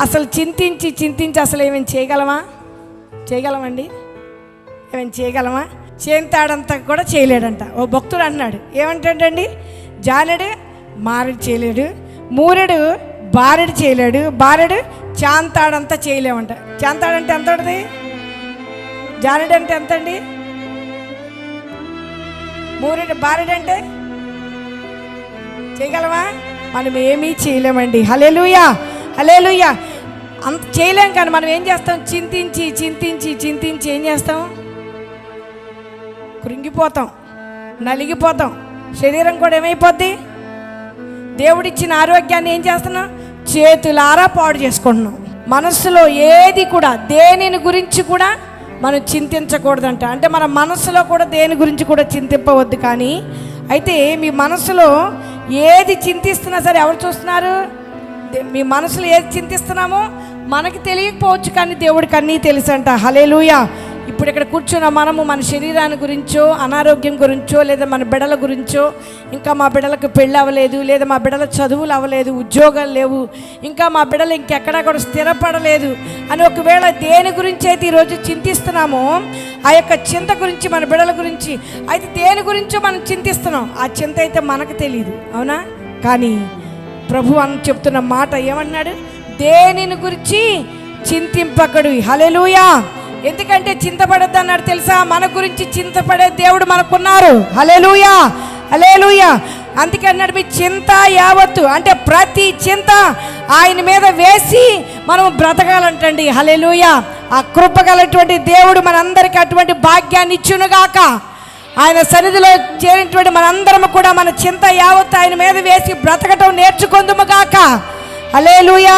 అసలు చింతించి చింతించి అసలు ఏమైనా చేయగలమా? చేయగలమండి? ఏమైనా చేయగలమా? చేంతాడంతా కూడా చేయలేడంట. ఓ భక్తుడు అన్నాడు. ఏమంటాడండి? జానెడు మారుడు చేయలేడు. మూరెడు బారెడు చేయలేడు. బారెడు చాంతాడంతా చేయలేమంట. చాంతాడంటే ఎంత ఉంటుంది? జానెడు అంటే ఎంత అండి మూరెడు బారెడు అంటే చేయగలమా? మనం ఏమీ చేయలేమండి. హలేలుయా హలేలుయా అంత చేయలేం కానీ మనం ఏం చేస్తాం? చింతించి చింతించి చింతించి ఏం చేస్తాం? కృంగిపోతాం నలిగిపోతాం. శరీరం కూడా ఏమైపోద్ది? దేవుడిచ్చిన ఆరోగ్యాన్ని ఏం చేస్తున్నాం? చేతులారా పాడు చేసుకుంటున్నాం. మనస్సులో ఏది కూడా దేనిని గురించి కూడా మనం చింతించకూడదంట. అంటే మన మనస్సులో కూడా దేని గురించి కూడా చింతింపవద్దు కానీ అయితే మీ మనసులో ఏది చింతిస్తున్నా సరే ఎవరు చూస్తున్నారు? మీ మనసులో ఏది చింతిస్తున్నామో మనకి తెలియకపోవచ్చు కానీ దేవుడికి అన్నీ తెలుసు అంట హలేలుయా ఇప్పుడు ఇక్కడ కూర్చున్న మనము మన శరీరాన్ని గురించో అనారోగ్యం గురించో లేదా మన బిడల గురించో ఇంకా మా బిడలకు పెళ్ళి అవ్వలేదు లేదా మా బిడల చదువులు అవ్వలేదు ఉద్యోగాలు లేవు ఇంకా మా బిడలు ఇంకెక్కడా కూడా స్థిరపడలేదు అని ఒకవేళ దేని గురించి అయితే ఈరోజు చింతిస్తున్నామో ఆ యొక్క చింత గురించి మన బిడల గురించి అయితే దేని గురించో మనం చింతిస్తున్నాం. ఆ చింత అయితే మనకు తెలియదు అవునా? కానీ ప్రభు అని చెప్తున్న మాట ఏమన్నాడు? దేనిని గురించి చింతింపకడు. హలెలుయా ఎందుకంటే చింతపడద్దు అన్నాడు తెలుసా? మన గురించి చింతపడే దేవుడు మనకున్నారు. హలెలుయా హలేలుయా అందుకే అన్నాడు మీ చింత యావత్తు అంటే ప్రతి చింత ఆయన మీద వేసి మనం బ్రతకాలంటండి. హలెలుయా ఆ కృపగలటువంటి దేవుడు మనందరికీ అటువంటి భాగ్యాన్ని ఇచ్చునుగాక. ఆయన సన్నిధిలో చేరినటువంటి మనందరం కూడా మన చింత యావత్ ఆయన మీద వేసి బ్రతకటం నేర్చుకుందుము గాక. హలేలుయా